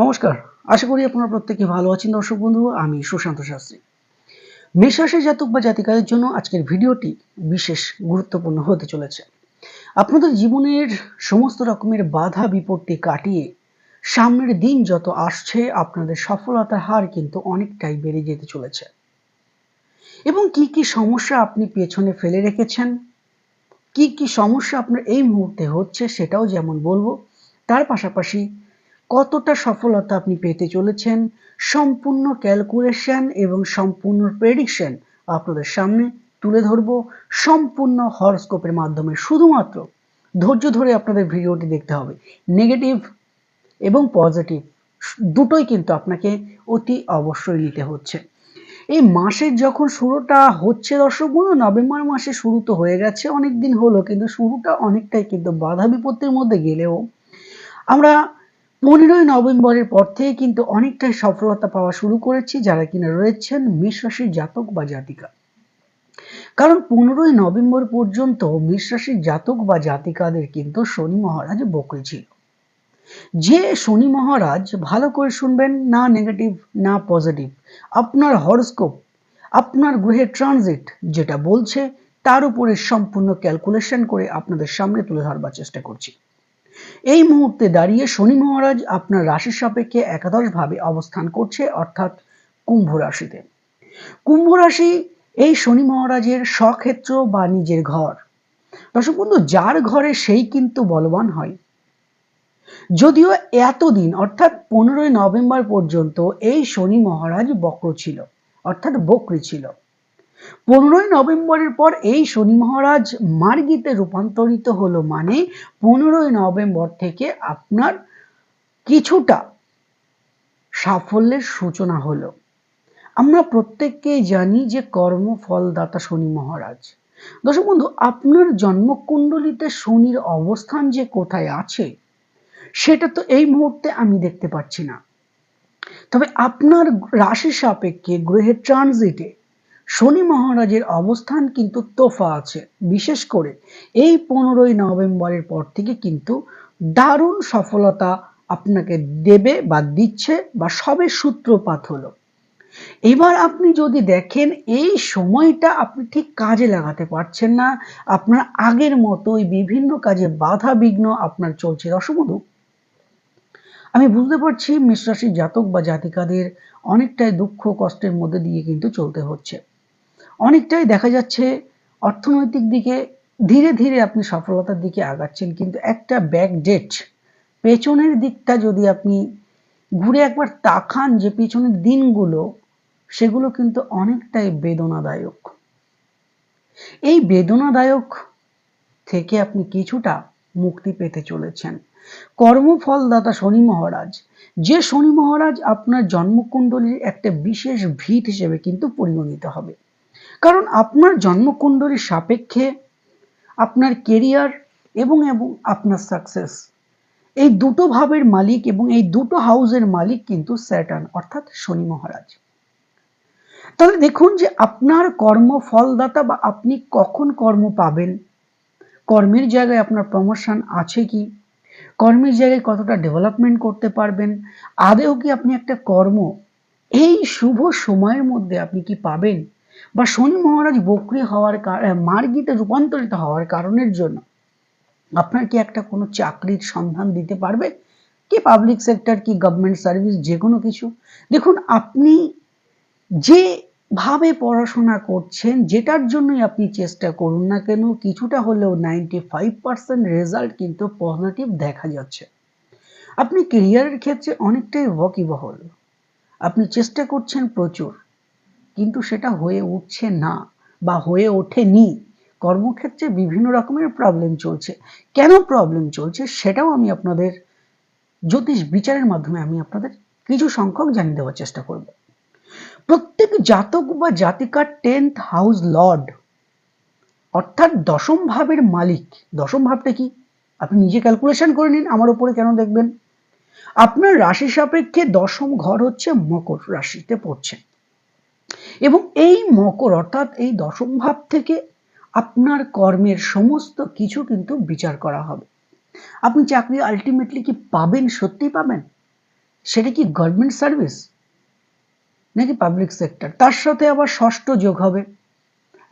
নমস্কার, আশা করি আপনারা প্রত্যেকে ভালো আছেন দর্শক বন্ধু, আমি সুশান্ত শাস্ত্রী। মেষরাশি জাতক বা জাতিকাদের জন্য আজকের ভিডিওটি বিশেষ গুরুত্বপূর্ণ হতে চলেছে। আপনাদের জীবনের সমস্ত রকমের বাধা বিপত্তি কাটিয়ে সামনের দিন যত আসছে, আপনাদের সফলতার হার কিন্তু অনেকটাই বেড়ে যেতে চলেছে। এবং কি কি সমস্যা আপনি পেছনে ফেলে রেখেছেন? কি কি সমস্যা আপনার এই মুহূর্তে হচ্ছে সেটাও যেমন বলব, তার পাশাপাশি কতটা সফলতা আপনি পেতে চলেছেন, সম্পূর্ণ ক্যালকুলেশন এবং সম্পূর্ণ প্রেডিকশন আপনাদের সামনে তুলে ধরবো। সম্পূর্ণ হরস্কোপের মাধ্যমে শুধুমাত্র ধৈর্য ধরে আপনাদের ভিডিওটি দেখতে হবে। নেগেটিভ এবং পজিটিভ দুটোই কিন্তু আপনাকে অতি অবশ্যই নিতে হচ্ছে। এই মাসের যখন শুরুটা হচ্ছে দর্শক নভেম্বর মাসে শুরু তো হয়ে গেছে, অনেক দিন হলো, কিন্তু শুরুটা অনেকটাই কিন্তু বাধা বিপত্তির মধ্যে গেলেও আমরা পনেরোই নভেম্বরের পর থেকে কিন্তু অনেকটাই সফলতা পাওয়া শুরু করেছি যারা কিনা রয়েছেন মেষ রাশির জাতক বা জাতিকা। কারণ পনেরোই নভেম্বর পর্যন্ত মেষ রাশির জাতক বা জাতিকাদের কিন্তু শনি মহারাজ বকরি ছিল। যে শনি মহারাজ ভালো করে শুনবেন, না নেগেটিভ না পজিটিভ আপনার হরস্কোপ আপনার গ্রহের ট্রানজিট যেটা বলছে, তার উপরে সম্পূর্ণ ক্যালকুলেশন করে আপনাদের সামনে তুলে ধরবার চেষ্টা করছি। এই মুহূর্তে দাঁড়িয়ে শনি মহারাজ আপনার রাশির সাপেক্ষে একাদশভাবে অবস্থান করছে, অর্থাৎ কুম্ভ রাশিতে। কুম্ভ রাশি এই শনি মহারাজের স্বক্ষেত্র বা নিজের ঘর। দর্শক বন্ধু, যার ঘরে সেই কিন্তু বলবান হয়। যদিও এতদিন, অর্থাৎ পনেরোই নভেম্বর পর্যন্ত এই শনি মহারাজ বক্র ছিল, অর্থাৎ বকরি ছিল। পনেরোই নভেম্বরের পর এই শনি মহারাজ মার্গিতে রূপান্তরিত হলো মানে পনেরোই নভেম্বর থেকে আপনার কিছুটা সাফল্যের সূচনা হলো। আমরা প্রত্যেককেই জানি যে কর্মফলদাতা শনি মহারাজ। দর্শক বন্ধু, আপনার জন্মকুণ্ডলিতে শনির অবস্থান যে কোথায় আছে, সেটা তো এই মুহূর্তে আমি দেখতে পাচ্ছি না। তবে আপনার রাশি সাপেক্ষে গ্রহের ট্রানজিটে শনি মহারাজের অবস্থান কিন্তু তোফা আছে। বিশেষ করে এই পনেরোই নভেম্বরের পর থেকে কিন্তু দারুণ সফলতা আপনাকে দেবে বা দিচ্ছে বা সবে সূত্রপাত হলো। এবার আপনি যদি দেখেন, এই সময়টা আপনি ঠিক কাজে লাগাতে পারছেন না। আপনার আগের মতোই বিভিন্ন কাজে বাধা বিঘ্ন আপনার চলছে। রসমধু আমি বুঝতে পারছি মিশ্রাশির জাতক বা জাতিকাদের অনেকটাই দুঃখ কষ্টের মধ্যে দিয়ে কিন্তু চলতে হচ্ছে। অনেকটাই দেখা যাচ্ছে অর্থনৈতিক দিকে ধীরে ধীরে আপনি সফলতার দিকে আগাচ্ছেন, কিন্তু একটা ব্যাক ডেট পেছনের দিকটা যদি আপনি ঘুরে একবার তাকান যে পেছনের দিনগুলো, সেগুলো কিন্তু অনেকটাই বেদনাদায়ক। এই বেদনাদায়ক থেকে আপনি কিছুটা মুক্তি পেতে চলেছেন। কর্মফলদাতা শনি মহারাজ, যে শনি মহারাজ আপনার জন্মকুণ্ডলীর একটা বিশেষ ভিত হিসেবে কিন্তু পরিগণিত হবে। কারণ আপনার জন্মকুণ্ডলীর সাপেক্ষে আপনার কেরিয়ার এবং এবং, আপনার সাকসেস এই দুটো ভাবের মালিক এবং এই দুটো হাউসের মালিক কিন্তু স্যাটার্ন, অর্থাৎ শনি মহারাজ। তাহলে দেখুন যে আপনার কর্ম ফলদাতা বা আপনি কখন কর্ম পাবেন? কর্মের জায়গায় আপনার প্রমোশন আছে কি? কর্মের জায়গায় কতটা ডেভেলপমেন্ট করতে পারবেন? আদেও কি আপনি একটা কর্ম? এই শুভ সময়ের মধ্যে আপনি কি পাবেন? বা শনি মহারাজ বক্রি হওয়ার মার্গিতে রূপান্তরিত হওয়ার কারণের জন্য আপনার কি একটা কোনো চাকরির সন্ধান দিতে পারবে? কি পাবলিক সেক্টর কি গভর্নমেন্ট সার্ভিস যে কোনো কিছু? দেখুন, আপনি যে ভাবে পড়াশোনা করছেন, যেটার জন্যই আপনি চেষ্টা করুন না কেন, কিছুটা হলেও নাইনটি ফাইভ পার্সেন্ট রেজাল্ট কিন্তু পজিটিভ দেখা যাচ্ছে। আপনি কেরিয়ারের ক্ষেত্রে অনেকটাই ওয়াকিবহল। আপনি চেষ্টা করছেন প্রচুর। কিন্তু সেটা হয়ে উঠছে না বা হয়ে ওঠেনি। কর্মক্ষেত্রে বিভিন্ন রকমের প্রবলেম চলছে। কেন প্রবলেম চলছে সেটাও আমি আপনাদের জ্যোতিষ বিচারের মাধ্যমে আমি আপনাদের কিছু সংখ্যক জানিয়ে দেওয়ার চেষ্টা করব। প্রত্যেক জাতক বা জাতিকার টেন্থ হাউস লর্ড অর্থাৎ দশম ভাবের মালিক। দশম ভাবটা কি? আপনি নিজে ক্যালকুলেশন করে নিন, আমার উপরে কেন দেখবেন? আপনার রাশি সাপেক্ষে দশম ঘর হচ্ছে মকর রাশিতে পড়ছে। এবং এই মকর অর্থাৎ এই দশম ভাব থেকে আপনার কর্মের সমস্ত কিছু কিন্তু বিচার করা হবে। আপনি চাকরি আলটিমেটলি কি পাবেন, সত্যি পাবেন? সেটা কি গভর্নমেন্ট সার্ভিস নাকি পাবলিক সেক্টর তার সাথে আবার ষষ্ঠ যোগ হবে,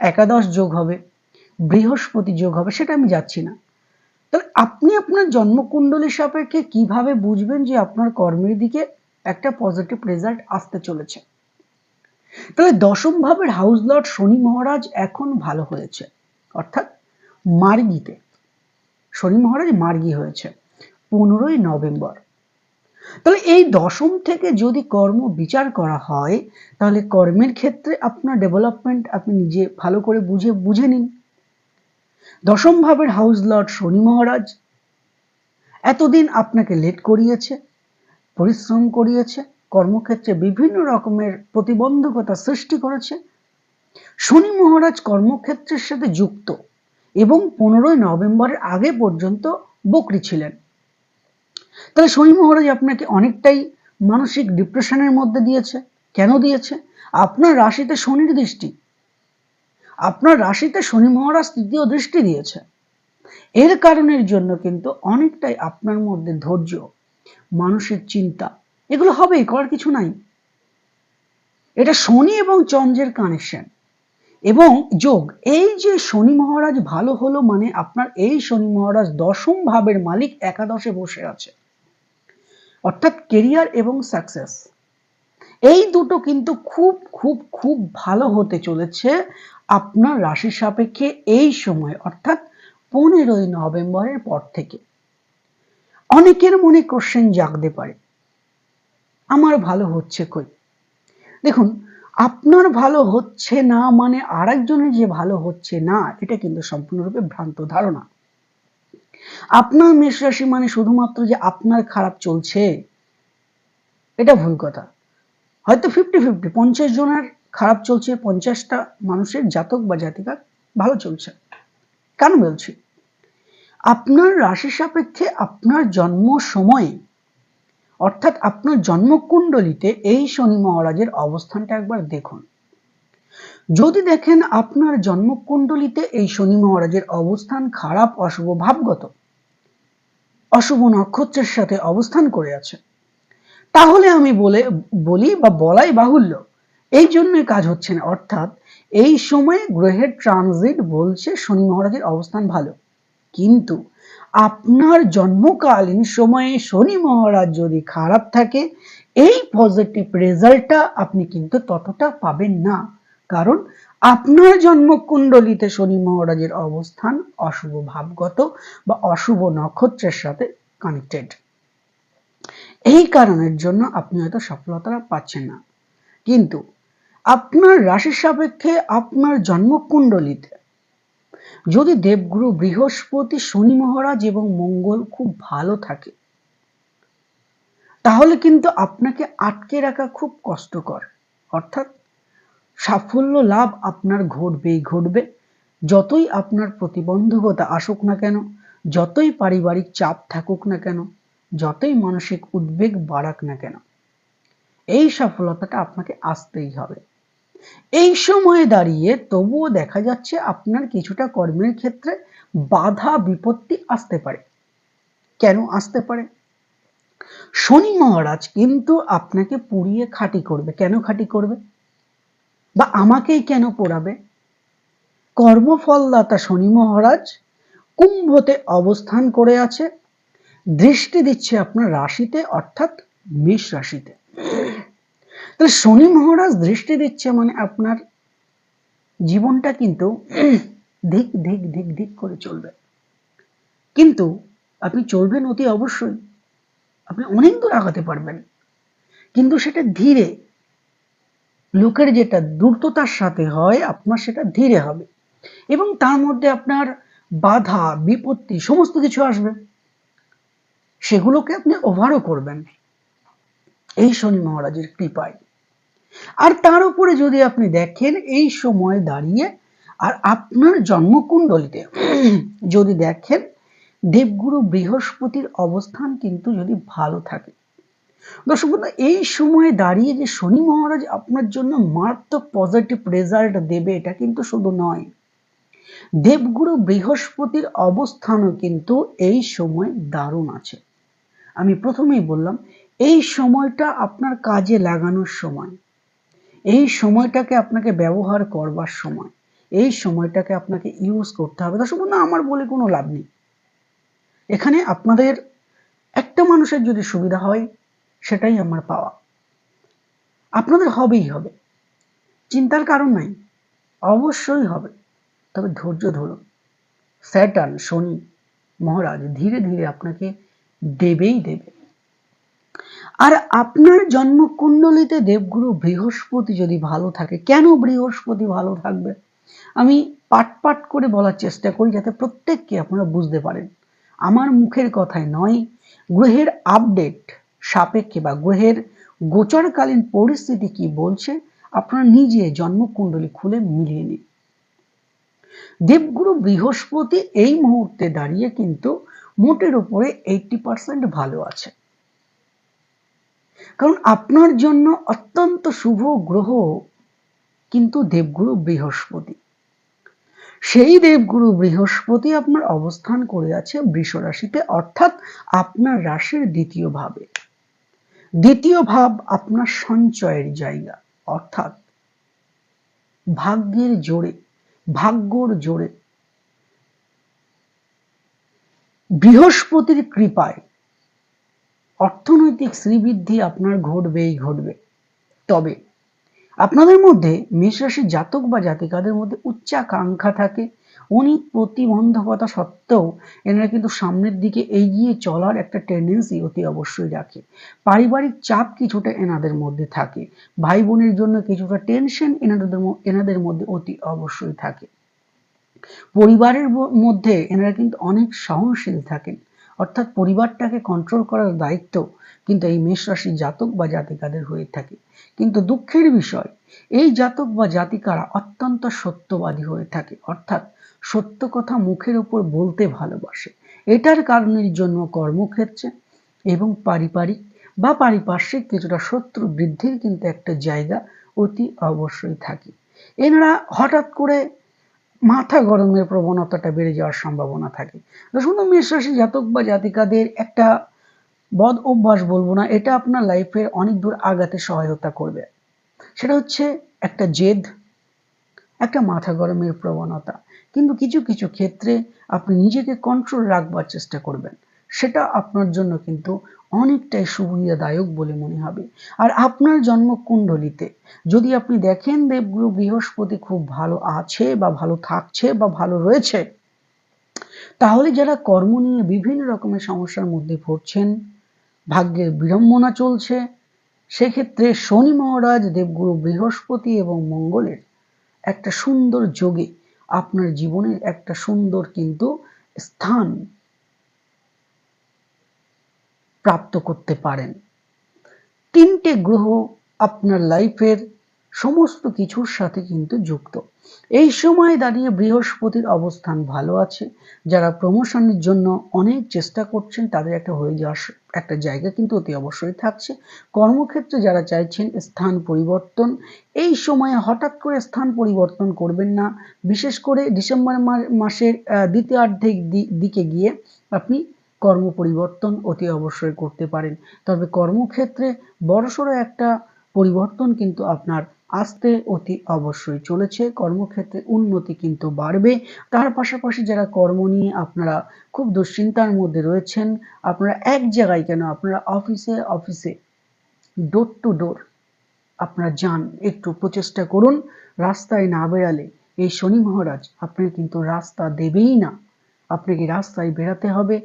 একাদশ যোগ হবে, বৃহস্পতি যোগ হবে, সেটা আমি যাচ্ছি না। তাহলে আপনি আপনার জন্মকুণ্ডলী সাপেক্ষে কীভাবে বুঝবেন যে আপনার কর্মের দিকে একটা পজিটিভ রেজাল্ট আসতে চলেছে? তাহলে দশম ভাবের হাউস লর্ড শনি মহারাজ এখন ভালো হয়েছে। অর্থাৎ মার্গিতে। শনি মহারাজ মার্গি হয়েছে পনেরোই নভেম্বর। তাহলে এই দশম থেকে যদি কর্ম বিচার করা হয়, তাহলে কর্মের ক্ষেত্রে আপনার ডেভেলপমেন্ট আপনি নিজে ভালো করে বুঝে বুঝে নিন। দশম ভাবের হাউস লর্ড শনি মহারাজ এতদিন আপনাকে লেট করিয়েছে, পরিশ্রম করিয়েছে কর্মক্ষেত্রে বিভিন্ন রকমের প্রতিবন্ধকতা সৃষ্টি করেছে। শনি মহারাজ কর্মক্ষেত্রের সাথে যুক্ত এবং পনেরোই নভেম্বরের আগে পর্যন্ত বকরি ছিলেন। তাহলে শনি মহারাজ আপনাকে অনেকটাই মানসিক ডিপ্রেশনের মধ্যে দিয়েছে। কেন দিয়েছে? আপনার রাশিতে শনির দৃষ্টি। আপনার রাশিতে শনি মহারাজ তৃতীয় দৃষ্টি দিয়েছে। এর কারণের জন্য কিন্তু অনেকটাই আপনার মধ্যে ধৈর্য, মানসিক চিন্তা এগুলো হবেই, করার কিছু নাই। এটা শনি এবং চন্দ্রের কানেকশন এবং যোগ, এই যে শনি মহারাজ ভালো হলো মানে আপনার এই শনি মহারাজ দশম ভাবের মালিক একাদশে বসে আছে। অর্থাৎ কেরিয়ার এবং সাকসেস এই দুটো কিন্তু খুব খুব খুব ভালো হতে চলেছে আপনার রাশি সাপেক্ষে এই সময়, অর্থাৎ পনেরোই নভেম্বরের পর থেকে। অনেকের মনে কোশ্চেন জাগতে পারে। আমার ভালো হচ্ছে কই? দেখুন, আপনার ভালো হচ্ছে না মানে আরেকজনের যে ভালো হচ্ছে না, এটা কিন্তু সম্পূর্ণরূপে ভ্রান্ত ধারণা। আপনার মেষ রাশি মানে শুধুমাত্র যে আপনার খারাপ চলছে, এটা ভুল কথা। হয়তো ফিফটি ফিফটি পঞ্চাশ জনের খারাপ চলছে, পঞ্চাশটা মানুষের জাতক বা জাতিকা ভালো চলছে। কেন বলছি? আপনার রাশি সাপেক্ষে আপনার জন্ম সময়ে অর্থাৎ আপনার জন্মকুণ্ডলিতে এই শনি মহারাজের অবস্থানটা একবার দেখুন। যদি দেখেন আপনার জন্মকুণ্ডলিতে এই শনি মহারাজের অবস্থান খারাপ, অশুভ, ভাবগত, অশুভ নক্ষত্রের সাথে অবস্থান করে আছে, তাহলে আমি বলে, বলি বা বলাই বাহুল্য, এই জন্যই কাজ হচ্ছে না। অর্থাৎ এই সময়ে গ্রহের ট্রানজিট বলছে শনি মহারাজের অবস্থান ভালো। কিন্তু আপনার জন্মকালীন সময়ে শনি মহারাজ যদি খারাপ থাকে, এই পজিটিভ রেজাল্টটা আপনি কিন্তু ততটা পাবেন না। কারণ আপনার জন্মকুণ্ডলিতে শনি মহারাজের অবস্থান অশুভ ভাবগত বা অশুভ নক্ষত্রের সাথে কানেক্টেড এই কারণের জন্য আপনি হয়তো সফলতা পাচ্ছেন না। কিন্তু আপনার রাশির সাপেক্ষে আপনার জন্মকুণ্ডলিতে যদি দেবগুরু বৃহস্পতি, শনি মহারাজ এবং মঙ্গল খুব ভালো থাকে, তাহলে কিন্তু আপনাকে আটকে রাখা খুব কষ্টকর। অর্থাৎ সাফল্য লাভ আপনার ঘটবেই ঘটবে। যতই আপনার প্রতিবন্ধকতা আসুক না কেন, যতই পারিবারিক চাপ থাকুক না কেন, যতই মানসিক উদ্বেগ বাড়াক না কেন, এই সফলতাটা আপনাকে আসতেই হবে। এই সময়ে দাঁড়িয়ে তবুও দেখা যাচ্ছে আপনার কিছুটা কর্মের ক্ষেত্রে বাধা, বিপত্তি আসতে পারে। কেন আসতে পারে? শনি মহারাজ কিন্তু আপনাকে পুড়িয়ে খাটি করবে। কেন খাটি করবে? বা আমাকেই কেন পোড়াবে? কর্মফলদাতা শনি মহারাজ কুম্ভতে অবস্থান করে আছে। দৃষ্টি দিচ্ছে আপনার রাশিতে, অর্থাৎ মেষ রাশিতে। তাহলে শনি মহারাজ দৃষ্টি দিচ্ছে মানে আপনার জীবনটা কিন্তু ধিক ধিক ধিক ধিক করে চলবে। কিন্তু আপনি চলবেন অতি অবশ্যই। আপনি অনেক দূর আগাতে পারবেন। কিন্তু সেটা ধীরে, লোকের যেটা দ্রুততার সাথে হয়, আপনার সেটা ধীরে হবে। এবং তার মধ্যে আপনার বাধা, বিপত্তি, সমস্ত কিছু আসবে। সেগুলোকে আপনি ওভারও করবেন। এই শনি মহারাজের কৃপায়। আর তার উপরে যদি আপনি দেখেন, এই সময় দাঁড়িয়ে আর আপনার জন্মকুণ্ডলিতে যদি দেখেন, দেবগুরু বৃহস্পতির অবস্থান কিন্তু যদি ভালো থাকে। দর্শক বন্ধু, এই সময়ে দাঁড়িয়ে যে শনি মহারাজ আপনার জন্য মারাত্মক পজিটিভ রেজাল্ট দেবে, এটা কিন্তু শুধু নয়। দেবগুরু বৃহস্পতির অবস্থানও কিন্তু এই সময় দারুণ আছে। আমি প্রথমেই বললাম, এই সময়টা আপনার কাজে লাগানোর সময়। এই সময়টাকে আপনাকে ব্যবহার করবার সময়, এই সময়টাকে আপনাকে ইউজ করতে হবে। দর্শক বন্ধু আমার বলে কোনো লাভ নেই। এখানে আপনাদের একটা মানুষের যদি সুবিধা হয়, সেটাই আমার পাওয়া। আপনাদের হবেই হবে। চিন্তার কারণ নাই, অবশ্যই হবে। তবে ধৈর্য ধরুন। স্যাটার্ন শনি, মহারাজ ধীরে ধীরে আপনাকে দেবেই দেবে। আর আপনার জন্মকুণ্ডলিতে দেবগুরু বৃহস্পতি যদি ভালো থাকে, কেন বৃহস্পতি ভালো থাকবে? আমি পাট পাট করে বলার চেষ্টা করি যাতে প্রত্যেককে আপনারা বুঝতে পারেন। আমার মুখের কথায় নয়, গ্রহের আপডেট সাপেক্ষে বা গ্রহের গোচরকালীন পরিস্থিতি কি বলছে, আপনারা নিজে জন্মকুণ্ডলী খুলে মিলিয়ে নিন। দেবগুরু বৃহস্পতি এই মুহূর্তে দাঁড়িয়ে কিন্তু মোটের উপরে এইটটি পার্সেন্ট ভালো আছে। কারণ আপনার জন্য অত্যন্ত শুভ গ্রহ কিন্তু দেবগুরু বৃহস্পতি। সেই দেবগুরু বৃহস্পতি আপনার অবস্থান করে আছে বৃষ রাশিতে, অর্থাৎ আপনার রাশির দ্বিতীয় ভাবে। দ্বিতীয় ভাব আপনার সঞ্চয়ের জায়গা, অর্থাৎ ভাগ্যের জোরে, ভাগ্যর জোরে। বৃহস্পতির কৃপায় অর্থনৈতিক শ্রীবৃদ্ধি আপনার ঘটবেই ঘটবে। তবে আপনাদের মধ্যে মেষরাশি জাতক বা জাতিকাদের মধ্যে উচ্চাকাঙ্ক্ষা থাকে। উনি প্রতিবন্ধকতা সত্ত্বেও এনারা কিন্তু সামনের দিকে এগিয়ে চলার একটা টেন্ডেন্সি অতি অবশ্যই রাখে। পারিবারিক চাপ কিছুটা এনাদের মধ্যে থাকে। ভাই বোনের জন্য কিছুটা টেনশন এনাদের এনাদের মধ্যে অতি অবশ্যই থাকে। পরিবারের মধ্যে এনারা কিন্তু অনেক সহনশীল থাকেন। অর্থাৎ পরিবারটাকে কন্ট্রোল করার দায়িত্ব কিন্তু এই মেষ রাশি জাতক বা জাতিকাদের হয়ে থাকে। কিন্তু দুঃখের বিষয়, এই জাতক বা জাতিকারা অত্যন্ত সত্যবাদী হয়ে থাকে। অর্থাৎ সত্য কথা মুখের উপর বলতে ভালোবাসে। এটার কারণের জন্য কর্মক্ষেত্রে এবং পারিবারিক বা পারিপার্শ্বিক কিছুটা শত্রু বৃদ্ধির কিন্তু একটা জায়গা অতি অবশ্যই থাকে। এনারা হঠাৎ করে মাথা গরমের প্রবণতাটা বেড়ে যাওয়ার সম্ভাবনা থাকে। শুধু মেষরাশি জাতক বা জাতিকাদের একটা বদ অভ্যাস বলব না, এটা আপনার লাইফে অনেক দূর আগাতে সহায়তা করবে। সেটা হচ্ছে একটা জেদ, একটা মাথা গরমের প্রবণতা। কিন্তু কিছু কিছু ক্ষেত্রে আপনি নিজেকে কন্ট্রোল রাখবার চেষ্টা করবেন। সেটা আপনার জন্য কিন্তু অনেকটাই সুবিধাদায়ক বলে মনে হবে। আর আপনার জন্মকুণ্ডলিতে যদি আপনি দেখেন দেবগুরু বৃহস্পতি খুব ভালো আছে বা ভালো থাকছে বা ভালো রয়েছে, তাহলে যারা কর্ম নিয়ে বিভিন্ন রকমের সমস্যার মধ্যে পড়ছেন, ভাগ্যের বিড়ম্বনা চলছে, সেক্ষেত্রে শনি মহারাজ দেবগুরু বৃহস্পতি এবং মঙ্গলের একটা সুন্দর যোগে আপনার জীবনের একটা সুন্দর কিন্তু স্থান প্রাপ্ত করতে পারেন। তিনটে গ্রহ আপনার লাইফের সমস্ত কিছুর সাথে কিন্তু যুক্ত। এই সময় দাঁড়িয়ে বৃহস্পতির অবস্থান ভালো আছে। যারা প্রমোশনের জন্য অনেক চেষ্টা করছেন, তাদের একটা হয়ে যাওয়ার একটা জায়গা কিন্তু অতি অবশ্যই থাকছে। কর্মক্ষেত্রে যারা চাইছেন স্থান পরিবর্তন, এই সময়ে হঠাৎ করে স্থান পরিবর্তন করবেন না। বিশেষ করে ডিসেম্বর মাসের দ্বিতীয়ার্ধের দিকে গিয়ে আপনি কর্ম পরিবর্তন অতি অবশ্যই করতে পারেন। তবে কর্মক্ষেত্রে বড়সড় একটা পরিবর্তন কিন্তু আপনার আসতে অতি অবশ্যই চলেছে। কর্মক্ষেত্রে উন্নতি কিন্তু বাড়বে। তার পাশাপাশি যারা কর্ম নিয়ে আপনারা খুব দুশ্চিন্তার মধ্যে রয়েছেন, আপনারা এক জায়গায় কেন? আপনারা অফিসে অফিসে ডোর টু ডোর আপনারা যান, একটু প্রচেষ্টা করুন। রাস্তায় না বেড়ালে, এই শনি মহারাজ আপনার কিন্তু রাস্তা দেবেই না। আপনাকে রাস্তায় বেড়াতে হবে।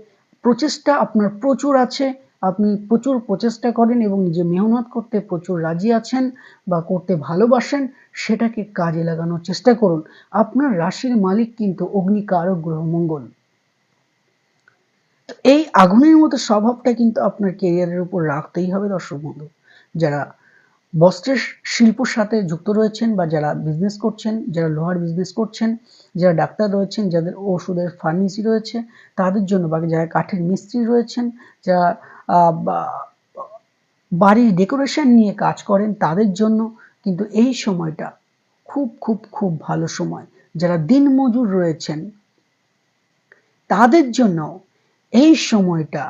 প্রচেষ্টা, আপনার প্রচুর আছে, আপনি প্রচুর প্রচেষ্টা করেন এবং নিজে মেহনত করতে প্রচুর রাজি আছেন বা করতে ভালোবাসেন, সেটাকে কাজে লাগানোর চেষ্টা করুন। আপনার রাশির মালিক কিন্তু অগ্নিকারক গ্রহ মঙ্গল। এই আগুনের মতো স্বভাবটা কিন্তু আপনার কেরিয়ারের উপর রাখতেই হবে দর্শক বন্ধু। যারা বস্ত্রের শিল্পর সাথে যুক্ত রয়েছেন বা যারা বিজনেস করছেন, যারা লোহার বিজনেস করছেন, যারা ডাক্তার রয়েছেন, যাদের ওষুধের ফার্মেসি রয়েছে, তাদের জন্য বা যারা কাঠের মিস্ত্রি রয়েছেন, যারা বাড়ির ডেকোরেশন নিয়ে কাজ করেন, তাদের জন্য কিন্তু এই সময়টা খুব খুব খুব ভালো সময়। যারা দিনমজুর রয়েছেন, তাদের জন্য এই সময়টা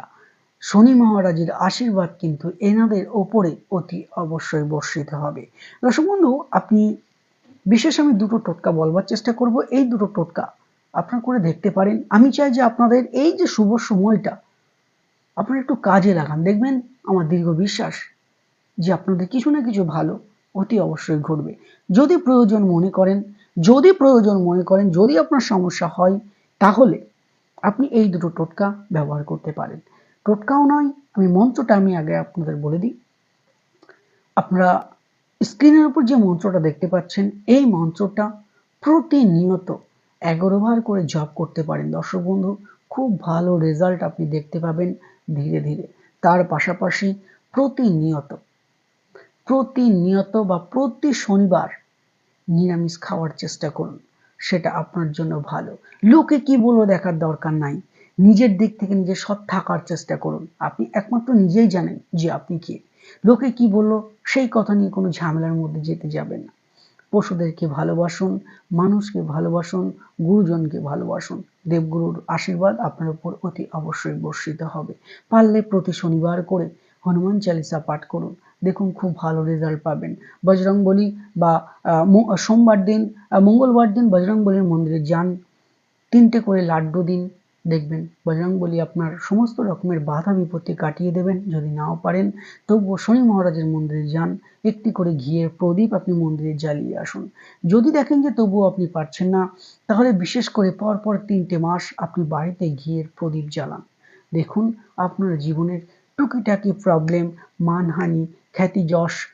শনি মহারাজের আশীর্বাদ কিন্তু এনাদের ওপরে অতি অবশ্যই বর্ষিত হবে। দর্শক বন্ধু, আপনি বিশেষ আমি দুটো টোটকা বলবার চেষ্টা করব। এই দুটো টোটকা আপনারা করে দেখতে পারেন। আমি চাই যে আপনাদের এই যে শুভ সময়টা আপনারা একটু কাজে লাগান। দেখবেন আমার দীর্ঘ বিশ্বাস যে আপনাদের কিছু না কিছু ভালো অতি অবশ্যই ঘটবে। যদি প্রয়োজন মনে করেন, যদি প্রয়োজন মনে করেন, যদি আপনার সমস্যা হয়, তাহলে আপনি এই দুটো টোটকা ব্যবহার করতে পারেন। টোটকাও নয়, আমি মন্ত্রটা আমি আগে আপনাদের বলে দিই। আপনারা স্ক্রিনের উপর যে মন্ত্রটা দেখতে পাচ্ছেন, এই মন্ত্রটা প্রতিনিয়ত এগারো বার করে জপ করতে পারেন। দর্শক বন্ধু, খুব ভালো রেজাল্ট আপনি দেখতে পাবেন ধীরে ধীরে। তার পাশাপাশি প্রতিনিয়ত প্রতিনিয়ত বা প্রতি শনিবার নিরামিষ খাওয়ার চেষ্টা করুন, সেটা আপনার জন্য ভালো। লোকে কি বলব দেখার দরকার নাই। নিজের দিক থেকে নিজে সৎ থাকার চেষ্টা করুন। আপনি একমাত্র নিজেই জানেন যে আপনি কে। লোকে কি বলল, সেই কথা নিয়ে কোনো ঝামেলার মধ্যে যেতে যাবেন না। পশুদেরকে ভালোবাসুন, মানুষকে ভালোবাসুন, গুরুজনকে ভালোবাসুন। দেবগুরুর আশীর্বাদ আপনার উপর অতি অবশ্যই বর্ষিত হবে। পারলে প্রতি শনিবার করে হনুমান চালিসা পাঠ করুন। দেখুন খুব ভালো রেজাল্ট পাবেন। বজরং বলি বা সোমবার দিন মঙ্গলবার দিন বজরং বলির মন্দিরে যান। তিনটে করে লাড্ডু দিন। দেখবেন, বজরং বলি আপনার সমস্ত রকমের বাধা বিপত্তি কাটিয়ে দেবেন, যদি নাও পারেন, তবুও শনি মহারাজের মন্দিরে যান, একটি করে ঘিয়ের প্রদীপ আপনি মন্দিরে জ্বালিয়ে আসুন। যদি দেখেন যে তবুও আপনি পারছেন না, তাহলে বিশেষ করে পরপর তিনটে মাস আপনি বাড়িতে ঘিয়ের প্রদীপ জ্বালান। দেখুন, আপনার জীবনের টুকিটাকি প্রবলেম মানহানি খ্যাতি যশ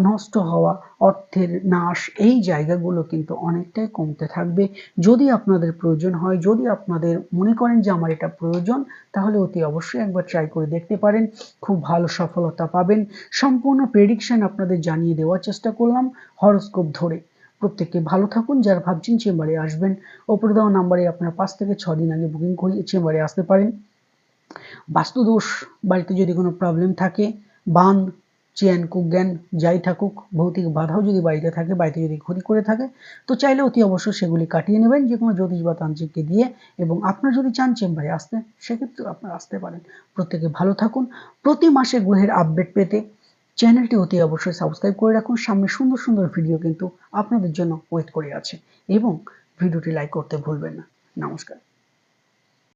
নষ্ট হওয়া, অর্থের নাশ এই জায়গাগুলো কিন্তু অনেকটাই কমতে থাকবে। যদি আপনাদের প্রয়োজন হয়, যদি আপনাদের মনে করেন যে আমার এটা প্রয়োজন, তাহলে অতি অবশ্যই একবার ট্রাই করে দেখতে পারেন। খুব ভালো সফলতা পাবেন। সম্পূর্ণ প্রেডিকশন আপনাদের জানিয়ে দেওয়ার চেষ্টা করলাম হরস্কোপ ধরে। প্রত্যেককে ভালো থাকুন। যারা ভাবছেন চেম্বারে আসবেন ওপরে দেওয়া নাম্বারে আপনার পাঁচ থেকে ছ দিন আগে বুকিং করিয়ে চেম্বারে আসতে পারেন। বাস্তুদোষ, বাড়িতে যদি কোনো প্রবলেম থাকে, বান চেন কুজ্ঞান যাই থাকুক, ভৌতিক বাধাও যদি বাড়িতে থাকে, বাড়িতে যদি ক্ষতি করে থাকে, তো চাইলে অতি অবশ্যই সেগুলি কাটিয়ে নেবেন যে কোনো জ্যোতিষ বা তান্ত্রিককে দিয়ে। এবং আপনার যদি চান চেম্বারে আসতে সেক্ষেত্রে আপনারা আসতে পারেন। প্রত্যেকে ভালো থাকুন। প্রতি মাসে গ্রহের আপডেট পেতে চ্যানেলটি অতি অবশ্যই সাবস্ক্রাইব করে রাখুন। সামনে সুন্দর সুন্দর ভিডিও কিন্তু আপনাদের জন্য ওয়েট করে আছে। এবং ভিডিওটি লাইক করতে ভুলবেন না। নমস্কার।